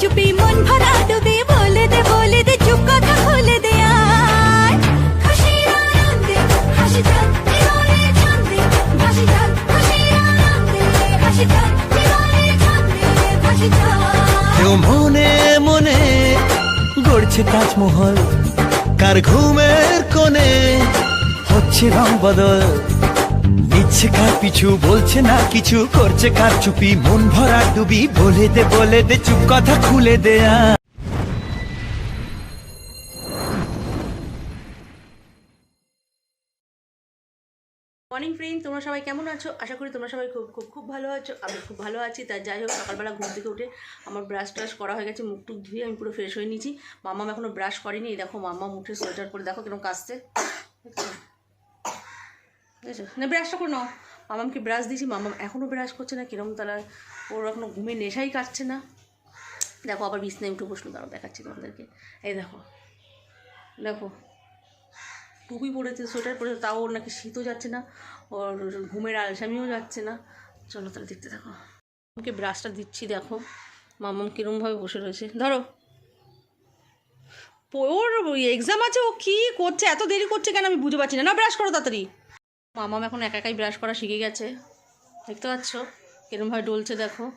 চুপি মন ভরা ডুবে বলে দে বলে দে চুপ কথা খুলে দে মনে মনে গড়ছে তাজমহল, কার ঘুমের কোণে হচ্ছে রং বদল। নিচ্ছে কার পিছু, বলছে না কিছু, করছে কার চুপি, মন ভরা ডুবি, বলে দে বলে দে, চুপ কথা খুলে দেয়া মর্নিং ফ্রেন্ড তোমরা সবাই কেমন আছো? আশা করি তোমরা সবাই খুব খুব খুব ভালো আছো। আমি খুব ভালো আছি তার যাই হোক, সকালবেলা ঘুম থেকে উঠে আমার ব্রাশ ট্রাশ করা হয়ে গেছে, মুখ টুক ধুয়ে আমি পুরো ফ্রেশ হয়ে নিয়েছি। মাম্মাম এখনও ব্রাশ করেনি দেখো মাম্মা মুখে সোয়েটার পরে, দেখো কীরকম কাশছে। না ব্রাশটা করে নাও। মামামকে ব্রাশ দিয়েছি, মামাম এখনও ব্রাশ করছে না, কিরম তারা ওর এখনও ঘুমে নেশাই কাটছে না। দেখো, আবার বিছনায় উঠে বসল, দাঁড়াও, দেখাচ্ছি তোমাদেরকে। এই দেখো দেখো, টুপি পরেছে, সোয়েটার পরেছে, তাও ওর নাকি শীতও যাচ্ছে না, ওর ঘুমের আলসামিও যাচ্ছে না। চলো তাহলে দেখতে থাকো। আমাকে ব্রাশটা দিচ্ছি, দেখো, মামাম কীরমভাবে বসে রয়েছে। ধরো। ওর এক্সাম আছে, ও কী করছে, এত দেরি করছে কেন আমি বুঝতে পারছি না। না ব্রাশ করো তাড়াতাড়ি। মামাম এখন একা একাই ব্রাশ করা শিখে গেছে। দেখতে পাচ্ছ? কীরমভাবে ডলছে দেখো।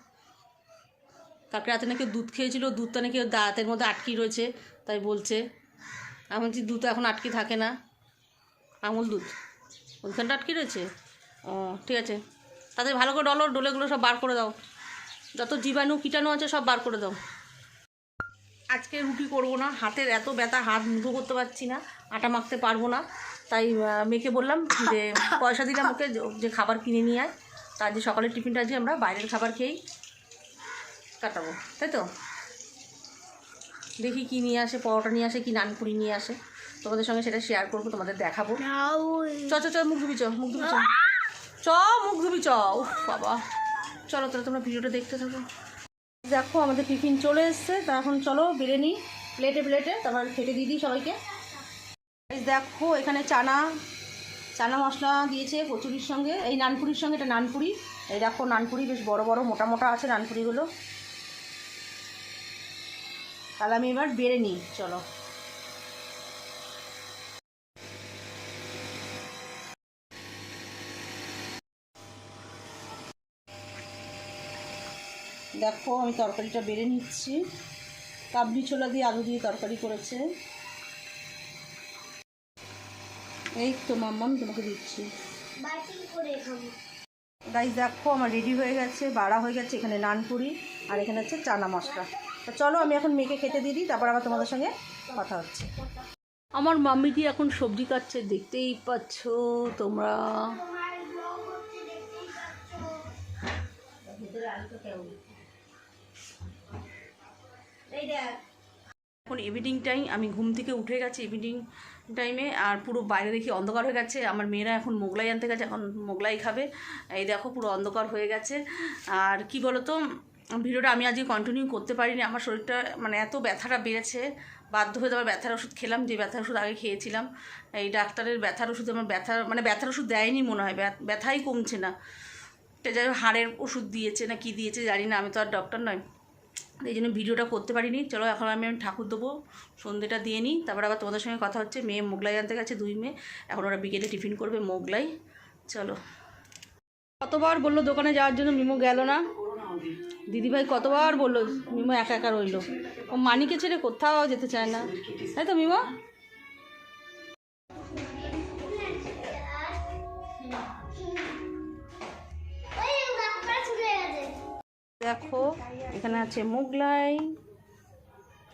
কালকে রাতে নাকি দুধ খেয়েছিল, দুধটা নাকি দাঁতের মধ্যে আটকি রয়েছে, তাই বলছে। আমি বলছি, দুধ এখন আটকে থাকে না। আমুল দুধ। ওইখানটা আটকে রয়েছে? ও, ঠিক আছে। তাদের ভালো করে ডলো, ডোলেগুলো সব বার করে দাও। যত জীবাণু, কীটাণু আছে সব বার করে দাও। আজকে রুটি করব না। হাতের এত ব্যথা, হাত মুঠো করতে পারছি না, আটা মাখতে পারব না। তাই মেয়েকে বললাম যে, পয়সা দিলাম ওকে, যে- খাবার কিনে নিয়ে আয়। তার যে সকালের টিফিনটা যে আমরা বাইরের খাবার খেয়েই কাটাবো। তাই তো? দেখি কী নিয়ে আসে, পরোটা নিয়ে আসে, কি নানপুরি নিয়ে আসে। তোমাদের সঙ্গে সেটা শেয়ার করব, তোমাদের দেখাবো। চ চ চ, মুখ ধুবি, চ, মুখ ধুবি, চ। চ, মুখ ধুবি, চ। উফ, বাবা। চলো, তাহলে তোমরা ভিডিওটা দেখতে থাকো। দেখো, আমাদের টিফিন চলে এসছে। তা এখন চলো বেড়ে নিই। প্লেটে প্লেটে। তারপর খেটে দিয়ে দিই সবাইকে। দেখো, এখানে চানা চানা মশলা দিয়েছে কচুরির সঙ্গে। এই নানপুরির সঙ্গে এটা নানপুরি। এই দেখো, নানপুরি বেশ বড় বড়, মোটা মোটা আছে নানপুরিগুলো। তাহলে আমি এবার বেড়ে নিই, চলো। দেখো আমি তরকারিটা বেড়ে নিচ্ছি। কাবলি ছোলা দিয়ে আলু দিয়ে তরকারি করেছে। এই তো মাম্মাম তোমাকে দিচ্ছি। গাইজ দেখো আমার রেডি হয়ে গেছে বাড়া হয়ে গেছে এখানে নানপুরি আর এখানে হচ্ছে চানা মশলা। তো চলো আমি এখন মেয়েকে খেতে দিয়ে দিই তারপর আবার তোমাদের সঙ্গে কথা হচ্ছে। আমার মাম্মিটি এখন সবজি কাটছে দেখতেই পাচ্ছ তোমরা। এখন ইভিনিং টাইম আমি ঘুম থেকে উঠে গেছি ইভিনিং টাইমে আর পুরো বাইরে দেখি অন্ধকার হয়ে গেছে। আমার মেয়েরা এখন মোগলাই আনতে গেছে, এখন মোগলাই খাবে। এই দেখো পুরো অন্ধকার হয়ে গেছে। আর কি বলো তো ভিডিওটা আমি আজকে কন্টিনিউ করতে পারিনি। আমার শরীরটা মানে এত ব্যথাটা বেড়েছে, বাধ্য হয়ে আবার ব্যথার ওষুধ খেলাম, যে ব্যথার ওষুধ আগে খেয়েছিলাম। এই ডাক্তারের ব্যথার ওষুধ আমার ব্যথা মানে ব্যথার ওষুধ দেয়নি মনে হয়, ব্যথ- ব্যথাই কমছে না। যাই হাড়ের ওষুধ দিয়েছে না কি দিয়েছে জানি না, আমি তো আর ডক্টর নয় এই জন্য ভিডিওটা করতে পারিনি। চলো এখন আমি আমি ঠাকুর দেবো সন্ধ্যেটা দিয়ে নিই তারপর আবার তোমাদের সঙ্গে কথা হচ্ছে মেয়ে মোগলাই আনতে গেছে দুই মেয়ে। এখন ওরা বিকেলে টিফিন করবে মোগলাই। চলো। কতবার বলল দোকানে যাওয়ার জন্য মিমো গেল না? দিদিভাই কতবার বলল মিমো একা একা রইল। ও মানিকে ছেড়ে কোথাও যেতে চায় না। তাই তো মিমো? দেখো এখানে আছে মোগলাই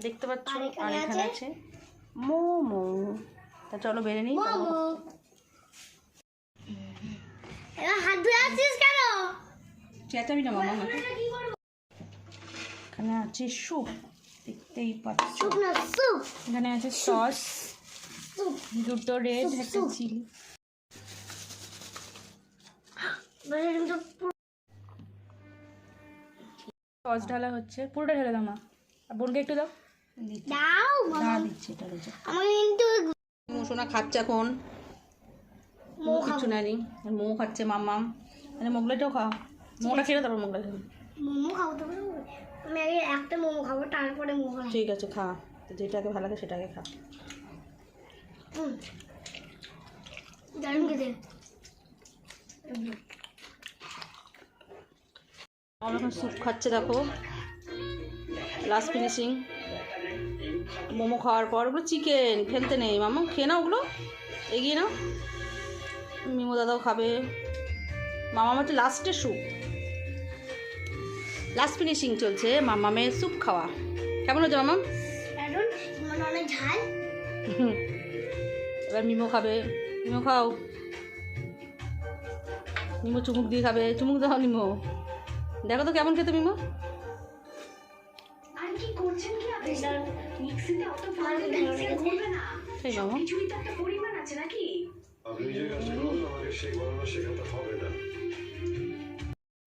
দেখতে পাচ্ছ? আর এখানে আছে মোমো। তা চলো বেড়ে নিই হাত ধুয়ে আসছিস কেন? চেঁচাবি না মামা এখানে আছে স্যুপ দেখতেই পাচ্ছ। এখানে আছে সস দুটো রেড একটা চিলি। সস ঢালা হচ্ছে পুরোটা ঢেলে দাও মা। আর বোনকে একটু দাও। দাও দাঁড়া দিচ্ছি এটা রয়েছে আমি কিন্তু সোনা খাচ্ছে এখন। মো কিচ্ছু নেয়নি। আর মো খাচ্ছে মাম্মাম। মানে মোগলাইটাও খাও। মোটা খেলে তারপর মোগলাই খাবে। মোমো খাব তো আমি আগে একটা মোমো খাব তারপরে মোমো ঠিক আছে খা। যেটাকে ভালো লাগে সেটাকে খা। দারুণ খেতে। আমার এখন স্যুপ খাচ্ছে দেখো। লাস্ট ফিনিশিং মোমো খাওয়ার পর ওগুলো চিকেন ফেলতে নেই। মামা খেয়ে নাও ওগুলো। এগিয়ে নাও। মিমো দাদাও খাবে। মামা হচ্ছে লাস্টে স্যুপ। লাস্ট ফিনিশিং চলছে মামামের স্যুপ খাওয়া। কেমন হচ্ছে মামা? অনেক ঝাল। এবার মিমো খাবে। মিমো খাও। মিমো চুমুক দিয়ে খাবে। চুমুক দাও মিমো। দেখো তো কেমন খেতে মিমো।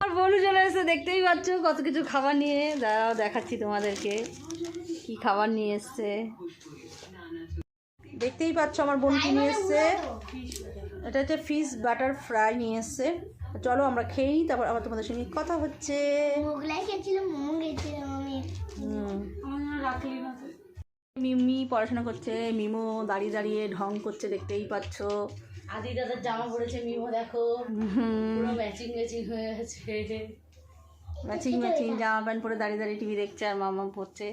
আর বলু চলে এসে দেখতেই পাচ্ছ কত কিছু খাবার নিয়ে। দাঁড়াও দেখাচ্ছি তোমাদেরকে কি খাবার নিয়ে এসছে। দেখতেই পাচ্ছ আমার বোন কি নিয়ে এসছে। এটা হচ্ছে ফিশ বাটার ফ্রাই নিয়ে এসছে। চলো আমরা খেয়েই তারপর আবার তোমাদের সঙ্গে কথা হচ্ছে। মোমো পড়াশোনা করছে মিমো দাঁড়িয়ে দাঁড়িয়ে ঢং করছে দেখতেই পাচ্ছ। আদি দাদার জামা পড়েছে মিমো দেখো। পুরো ম্যাচিং ম্যাচিং হয়ে গেছে ম্যাচিং ম্যাচিং জামা প্যান্ট পরে দাঁড়িয়ে দাঁড়িয়ে টিভি দেখছে আর মামা পড়ছে।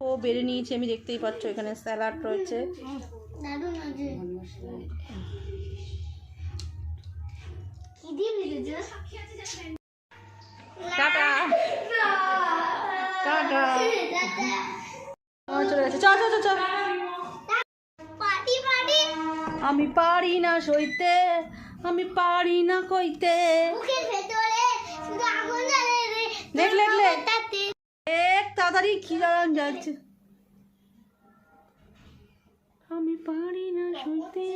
ও বেড়ে নিয়েছে আমি দেখতেই পাচ্ছ এখানে স্যালাড রয়েছে। টাটা টাটা চলে গেছে চ চ চ, চ পার্টি পার্টি আমি পারি না সইতে আমি পারি না কইতে। মুখের ভেতরে শুধু আগুন জ্বলে রে দেখ, দেখ। এক তাড়াতাড়ি কি জানান যাচ্ছে পারি না সইতে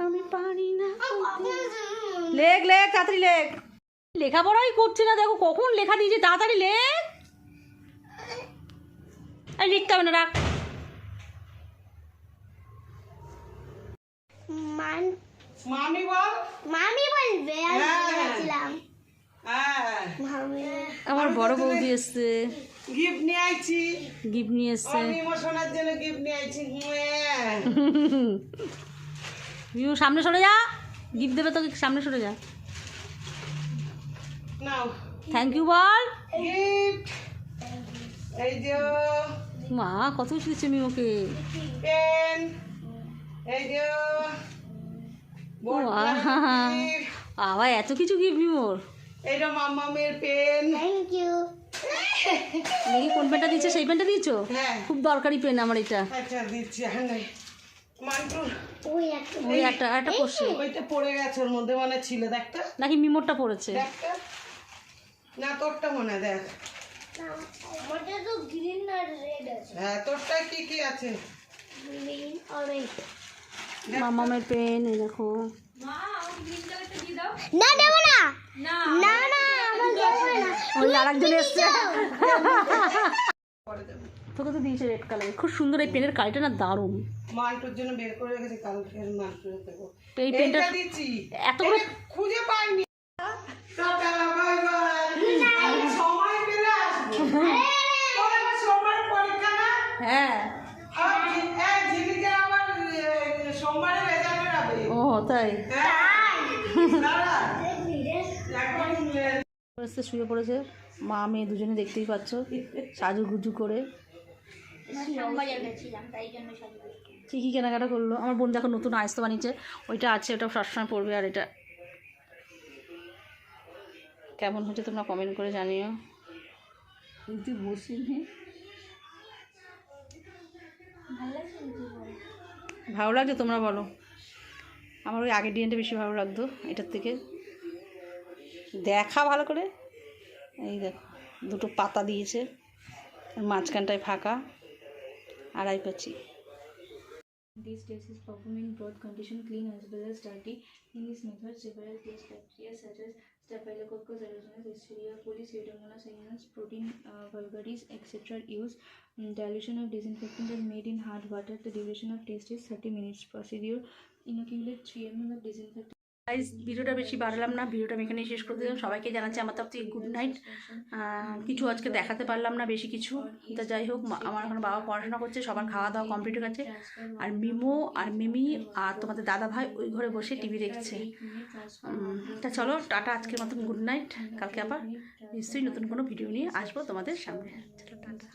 আমি পারি না সইতে লেখ লেখ তাড়াতাড়ি লেখ। লেখাপড়াই করছে না দেখো কখন লেখা দিয়েছে তাড়াতাড়ি লেখ। এই লিখতে হবে না রাখ। মান মামি বল। মামি বলবে আমি হ্যাঁ। বলেছিলাম। হ্যাঁ। আমার বড় বৌদি এসছে। গিফট নিয়ে আইছি। গিফট নিয়ে এসছে। আমি ইমোশনের জন্য গিফট নিয়ে আইছি হ্যাঁ। সামনে সরে যা। গিফট দেবে তোকে সামনে সরে যা। নাও। থ্যাংক ইউ বল। গিফট এই যে মা কত কিছু দিচ্ছে মিমোকে পেন এই যে। আবার এত কিছু গিফট মিমোর এইটা মামামের পেন থ্যাংক ইউ দেখি কোন পেনটা দিচ্ছে সেই পেনটা দিয়েছ? হ্যাঁ। খুব দরকারি পেন আমার এটা। আচ্ছা দিচ্ছি হ্যাঁ নাই মান্টু ওই একটা একটা একটা পড়ছে ওইটা পড়ে গেছে ওর মধ্যে মানে ছিল দেখটা নাকি মিমোরটা পড়েছে? না তোরটা মনে হয়, দেখ। তো গ্রিন আর রেড আছে। হ্যাঁ তোরটা কি কি আছে? গ্রিন অরেঞ্জ মামামের পেন এই দেখো। না দেবো না। না। না দেবো না ওই আরেকজন এসছে। তোকে তো দিয়েছে রেড কালার খুব সুন্দর এই পেনের কালিটা না দারুণ। মালটোর জন্য বের করে রেখেছি কালকে মালটো দেবো। তো এই পেনটা দিচ্ছি। এতগুলো এটা খুঁজে পাইনি। টাটা, bye bye। এসে শুয়ে পড়েছে। মা, মেয়ে দুজনে দেখতেই পাচ্ছ। সাজু গুজু করে। কী কী কেনাকাটা করল। আমার বোন দেখো নতুন আয়স্ত বানিয়েছে। ওইটা আছে, ওটা সবসময় পড়বে আর এটা। কেমন হচ্ছে তোমরা কমেন্ট করে জানিও। ভালো লাগছে তোমরা বলো। আমার ওই আগের ডিজাইনটা বেশি ভালো লাগতো, এটার থেকে। দেখা ভালো করে। এই দেখো দুটো পাতা দিয়েছে মাঝখানটায় ফাঁকা আড়াই পাচ্ছি These tests is performed in broad condition, clean as well as dirty. In this method, several case bacteria such as Staphylococcus aureus, Listeria coli, Pseudomonas aedes, protein uh, vulgaris, etc. use. Mm, Dilution of disinfectant is made in hard water. The duration of test is 30 minutes. Procedure: inoculate 3 ml of disinfectant. Guys ভিডিওটা বেশি বাড়লাম না, ভিডিওটা আমি এখানেই শেষ করে দিলাম। সবাইকে জানাচ্ছি আমার তরফ থেকে গুড নাইট কিছু আজকে দেখাতে পারলাম না, বেশি কিছু। তা যাই হোক আমার এখন বাবা পড়াশোনা করছে, সবার খাওয়া দাওয়া কমপ্লিট হয়ে গেছে। আর মিমো আর মিমি আর তোমাদের দাদা ভাই ওই ঘরে বসে টিভি দেখছে। তা চলো, টাটা আজকের মতন গুড নাইট কালকে আবার নিশ্চয়ই নতুন কোনো ভিডিও নিয়ে আসব তোমাদের সামনে। চলো, টাটা।